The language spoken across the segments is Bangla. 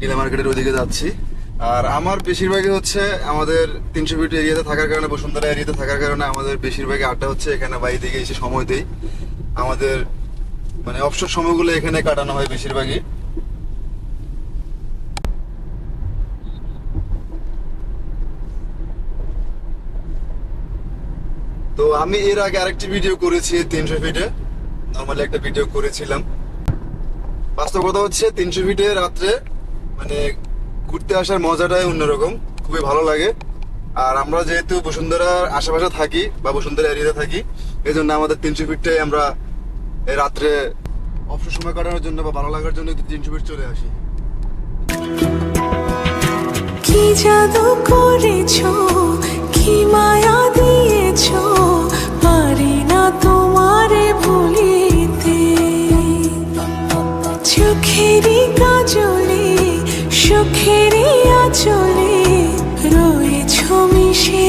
টিলা মার্কেটের ওইদিকে যাচ্ছি। আর আমার বেশিরভাগই হচ্ছে আমাদের তিনশো ফিট এরিয়াতে থাকার কারণে, বসুন্ধরা এরিয়াতে থাকার কারণে আমাদের বেশিরভাগই আড্ডা হচ্ছে এখানে বাড়ি দিকে এসে সময় দেই। আমাদের মানে অবসর সময়গুলো এখানে কাটানো হয় বেশিরভাগই। তো আমি এর আগে আরেকটি ভিডিও করেছি তিনশো ফিটে নর্মালি একটা ভিডিও করেছিলাম। বাস্তব কথা হচ্ছে তিনশো ফিটে রাত্রে মানে ঘুরতে আসার মজাটাই অন্যরকম, খুবই ভালো লাগে। আর আমরা যেহেতু বসুন্ধরার আশেপাশে থাকি বা বসুন্ধরা এরিয়াতে থাকি এই জন্য আমাদের তিনশো ফিটটাই আমরা রাত্রে অবসর সময় কাটানোর জন্য বা ভালো লাগার জন্য তিনশো ফিট চলে আসি। কি জাদু করেছ, কি মায়া দিয়েছ, পারি না তোমারে ভুলিতে। চোখেরই কাজলে সুখেরই আচলে রয়েছো মিশে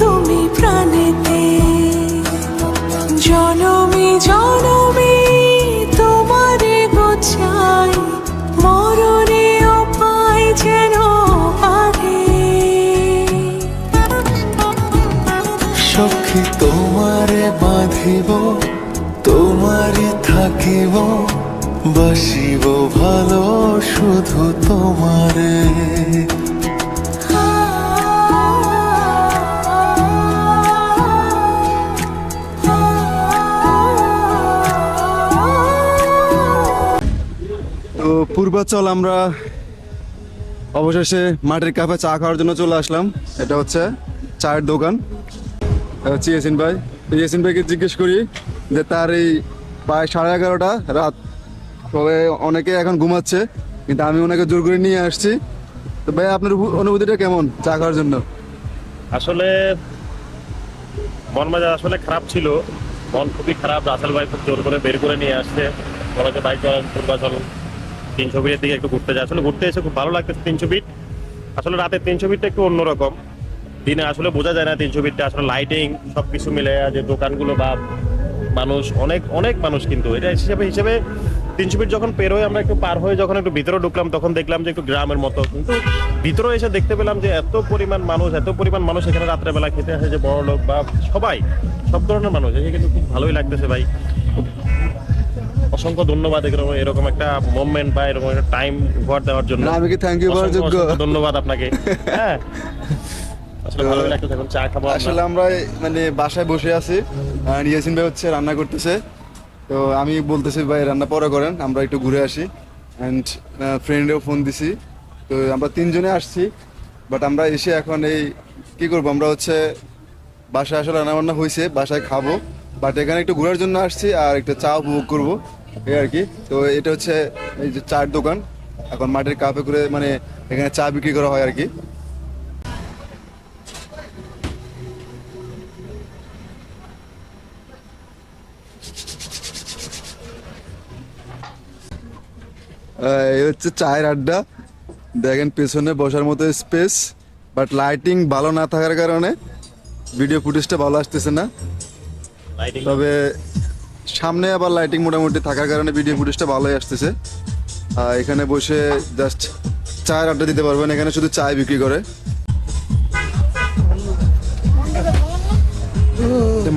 তুমি প্রাণেতে। জনমে জনমে তোমারে গোছাই, মরণে পাই যেন পারে। সখী তোমারে বাঁধিব, তোমারে থাকিব বাসিব ভালো শুধু তোমারে। তো পূর্বাচল আমরা অবশেষে মাটির কাপে চা খাওয়ার জন্য চলে আসলাম। এটা হচ্ছে চায়ের দোকান। হচ্ছে ভাই। ইয়াসিন ভাইকে জিজ্ঞেস করি যে তার এই প্রায় সাড়ে এগারোটা রাত তবে অনেকে এখন ঘুমাচ্ছে, কিন্তু আমি ওনাকে জোর করে নিয়ে আসছি। তো ভাই, আপনার অনুভূতিটা কেমন চা খাওয়ার জন্য? আসলে মন মেজাজ আসলে খারাপ ছিল। মন খুবই খারাপ। রাসেল ভাই খুব জোর করে বের করে নিয়ে আসছে। বলাকে বাইক চলান পূর্বাচল তিনশো ফিটের দিকে একটু ঘুরতে যায়। আসলে ঘুরতে এসে খুব ভালো লাগতেছে তিনশো ফিট। আসলে রাতের তিনশো ফিটটা একটু অন্যরকম। দিনে আসলে বোঝা যায় না তিনশো ফিটটা আসলে লাইটিং সব কিছু মিলে যে দোকানগুলো বা মানুষ, অনেক অনেক মানুষ কিন্তু। এটা হিসেবে হিসেবে তিনশো ফিট যখন পের হয়ে আমরা একটু পার হয়ে যখন একটু ভিতরে ঢুকলাম তখন দেখলাম যে একটু গ্রামের মতো। কিন্তু ভিতরে এসে দেখতে পেলাম যে এত পরিমাণ মানুষ এত পরিমাণ মানুষ এখানে রাত্রেবেলা খেতে আসে যে বড় লোক বা সবাই সব ধরনের মানুষ। এসে কিন্তু খুব ভালোই লাগতেছে ভাই। অসংখ্য ধন্যবাদ এরকম এরকম একটা মোমেন্ট বা এরকম একটা টাইম উপহার দেওয়ার জন্য। আমি কি you বলার যোগ্য? ধন্যবাদ আপনাকে। হ্যাঁ। আসলে আমরা। মানে বাসায় বসে আছি আর ইয়াসিন ভাই হচ্ছে রান্না করতেছে। তো আমি বলতেছি, ভাই, রান্না পরে করেন, আমরা একটু ঘুরে আসি। অ্যান্ড ফ্রেন্ডেও ফোন দিছি। তো আমরা তিনজনে আসছি বাট আমরা এসে এখন এই, কি করব, আমরা হচ্ছে বাসায় আসলে রান্না বান্না হয়েছে বাসায় খাব বাট এখানে একটু ঘোরার জন্য আসছি আর একটা চা উপভোগ করব, এই আর কি। তো এটা হচ্ছে এই যে চায়ের দোকান, এখন মাটির কাপে করে মানে এখানে চা বিক্রি করা হয় আর কি। এই হচ্ছে চায়ের আড্ডা। দেখেন পেছনে বসার মতো স্পেস বাট লাইটিং ভালো না থাকার কারণে ভিডিও ফুটেজটা ভালো আসতেছে না। তবে সামনে আবার লাইটিং মোটামুটি থাকার কারণে ভিডিও ফুটেজটা ভালোই আসতেছে। আর এখানে বসে জাস্ট চায়ের আড্ডা দিতে পারবেন এখানে শুধু চায় বিক্রি করে।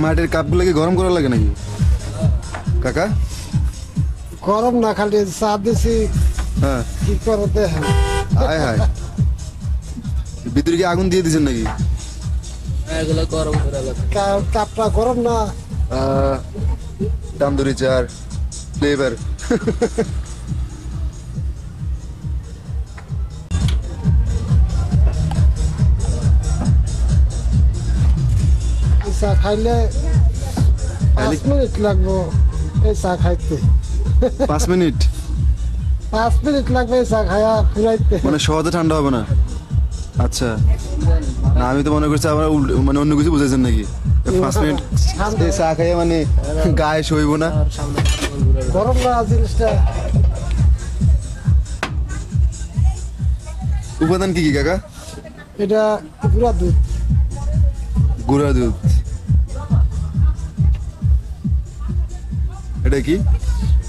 মাটির কাপগুলো কি গরম করা লাগে নাকি? কাকা? গরম না খালি চা দিছি। হ্যাঁ। কি করে দেখেন। হায় হায়। ভিতরে কি আগুন দিয়ে দিয়েছেন নাকি? কা- কাপটা গরম না? আহ, তান্দুরি চার ফ্লেভার এই চা খাইলে পাঁচ মিনিট লাগবো এই চা খাইতে। পাঁচ মিনিট। পাঁচ মিনিট লাগবে চা খায়া ফুরাইতে মানে সহজে ঠান্ডা হবে না? আচ্ছা। না আমি তো মনে করছি আবার মানে অন্য কিছু বুঝেছেন নাকি? পাঁচ মিনিট চা খাইয়ে মানে গায়ে সইব না? গরম না জিনিসটা। উপাদান কি কি কাকা? এটা পুরা দুধ। গুঁড়া দুধ। এটা কি?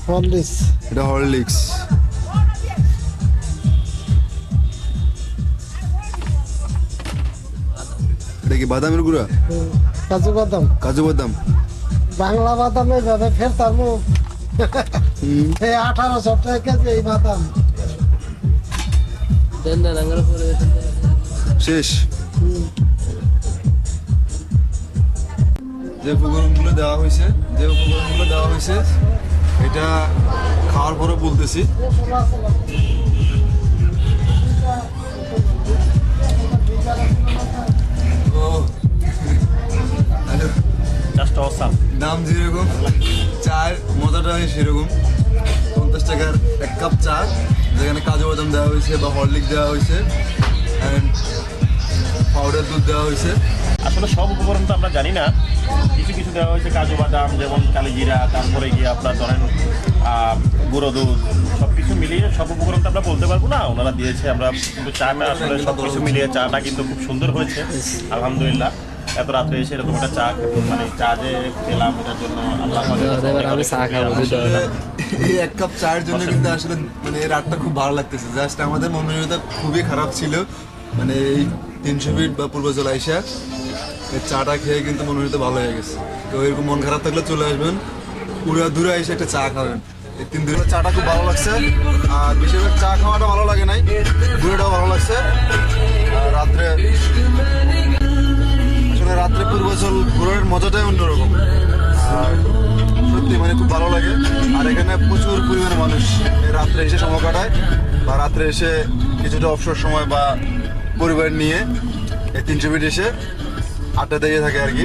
হরলিক্স এটা হরলিক্স এটা কি বাদামের গুঁড়া? কাজু বাদাম। কাজু বাদাম। বাংলা বাদাম ফের ফেরতাম এই আঠারো টাকা কেজি এই বাদাম। শেষ। যে উপকরণগুলো দেওয়া হয়েছে যে উপকরণগুলো দেওয়া হয়েছে এটা খাওয়ার পরে বলতেছি। অসাম দাম যেরকম চায়ের মজাটা হয় সেরকম। পঞ্চাশ টাকার এক কাপ চা যেখানে কাজু বাদাম দেওয়া হয়েছে বা হরলিক দেওয়া হয়েছে অ্যান্ড পাউডার দুধ দেওয়া হয়েছে। আসলে সব উপকরণ তো আমরা জানি না। কিছু কিছু দেওয়া হয়েছে কাজু বাদাম যেমন কালিজিরা তারপরে গিয়ে আপনার ধরেন গুঁড়ো দুধ সব কিছু মিলিয়ে সব উপকরণ তো আমরা বলতে পারব না ওনারা দিয়েছে আমরা কিন্তু চাটা আসলে সব কিছু মিলিয়ে চাটা কিন্তু খুব সুন্দর হয়েছে আলহামদুলিল্লাহ। এত রাত্রে এসে এরকম একটা চা মানে চা যে পেলাম এটার জন্য আল্লাহ আমি চা খাব, এই এক কাপ চায়ের জন্য কিন্তু আসলে মানে রাতটা খুব ভালো লাগতেছে। জাস্ট আমাদের মনোনীয়তা খুবই খারাপ ছিল। মানে এই তিনশো ফিট বা পূর্বাচল আইসা এই চাটা খেয়ে কিন্তু মনোনীয়তা ভালো হয়ে গেছে। তো এরকম মন খারাপ থাকলে চলে আসবেন। পুরো দূরে এসে একটা চা খাবেন। এই তিন দিনের চাটা খুব ভালো লাগছে। আর বেশিরভাগ চা খাওয়াটা ভালো লাগে নাই ঘুরেটাও ভালো লাগছে। রাত্রে আসলে রাত্রে পূর্বাচল ঘোরার মজাটাই অন্যরকম। আর সত্যি মানে খুব ভালো লাগে। আর এখানে প্রচুর পরিমাণে মানুষ রাত্রে এসে সময় কাটায়, বা রাত্রে এসে কিছুটা অবসর সময় বা পরিবার নিয়ে এই তিনশো ফিট এসে আড্ডা দিয়ে থাকে আর কি।